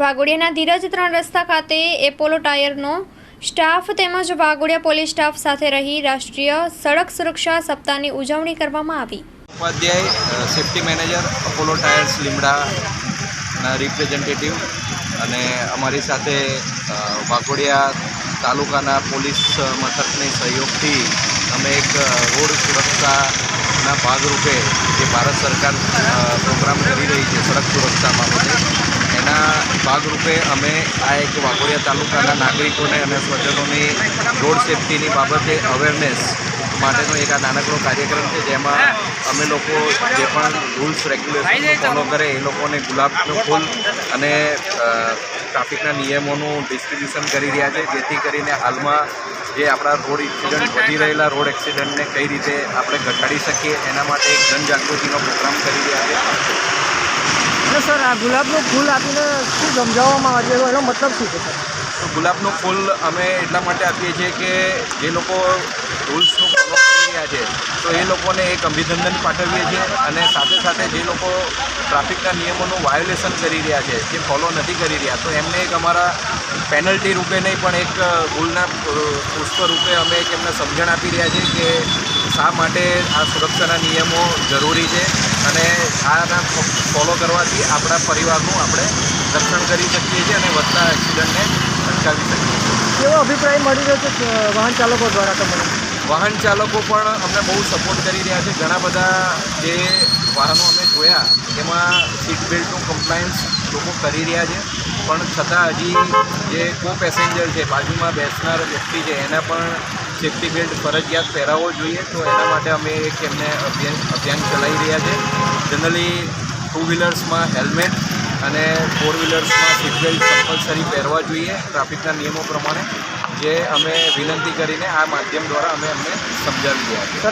વાઘોડિયાના ધીરજ ત્રણ રસ્તા ખાતે એપોલો ટાયરનો સ્ટાફ તેમજ વાઘોડિયા પોલીસ સ્ટાફ સાથે રહી રાષ્ટ્રીય સડક સુરક્ષા સપ્તાહની ઉજવણી કરવામાં આવી. Upadhyay safety manager, Apollo tyres, લીમડાના રિપ્રેઝેન્ટેટિવ અને અમારી સાથે વાઘોડિયા તાલુકાના પોલીસ મથકની સહયોગથી અમે એક રોડ સુરક્ષાના ભાગરૂપે જે ભારત સરકાર પ્રોગ્રામ કરી રહી છે સડક સુરક્ષા બાબતે, એના ભાગરૂપે અમે આ એક વાઘોડિયા તાલુકાના નાગરિકોને અને સ્વજનોની રોડ સેફટીની બાબતે અવેરનેસ માટેનો એક આ નાનકડો કાર્યક્રમ છે, જેમાં અમે લોકો જે પણ રૂલ્સ રેગ્યુલેશન ફોલો કરે, એ લોકોને ગુલાબનું ફૂલ અને ટ્રાફિકના નિયમોનું ડિસ્ટ્રીબ્યુશન કરી રહ્યા છે, જેથી કરીને હાલમાં જે આપણા રોડ એક્સિડન્ટ વધી રહેલા રોડ એક્સિડન્ટને કઈ રીતે આપણે ઘટાડી શકીએ, એના માટે એક જનજાગૃતિનો પ્રોગ્રામ કરી રહ્યા છે. અને સર, આ ગુલાબનું ફૂલ આપીને શું સમજાવવામાં આવે એનો મતલબ શું છે ગુલાબનું ફૂલ અમે એટલા માટે આપીએ છીએ કે જે લોકો રૂલ્સનું ફોલો કરી રહ્યા છે, તો એ લોકોને એક અભિનંદન પાઠવીએ છીએ અને સાથે સાથે જે લોકો ટ્રાફિકના નિયમોનું વાયોલેશન કરી રહ્યા છે, જે ફોલો નથી કરી રહ્યા, તો એમને એક અમારા પેનલ્ટી રૂપે નહીં, પણ એક ભૂલના પુષ્પ રૂપે અમે એક એમને સમજણ આપી રહ્યા છીએ કે શા માટે આ સુરક્ષાના નિયમો જરૂરી છે અને આના ફોલો કરવાથી આપણા પરિવારનું આપણે રક્ષણ કરી શકીએ છીએ અને વધતા એક્સિડન્ટને અટકાવી શકીએ છીએ. કેવો અભિપ્રાય મળી રહ્યો છે વાહન ચાલકો દ્વારા તમને? વાહન ચાલકો પણ અમને બહુ સપોર્ટ કરી રહ્યા છે. ઘણા બધા જે વાહનો અમે જોયા એમાં સીટ બેલ્ટનું કમ્પ્લાયન્સ લોકો કરી રહ્યા છે. પણ છતાં હજી જે કો પેસેન્જર છે બાજુમાં બેસનાર વ્યક્તિ છે એના પણ સેફ્ટી બેલ્ટ ફરજિયાત પહેરાવવો જોઈએ. તો એના માટે અમે એક એમને અભિયાન અભિયાન ચલાવી રહ્યા છે. જનરલી ટુ વ્હીલર્સમાં હેલ્મેટ અને ફોર વ્હીલર્સમાં સીટ બેલ્ટ કમ્પલસરી પહેરવા જોઈએ ટ્રાફિકના નિયમો પ્રમાણે, જે અમે વિનંતી કરીને આ માધ્યમ દ્વારા અમે અમને સમજાવી રહ્યા છીએ.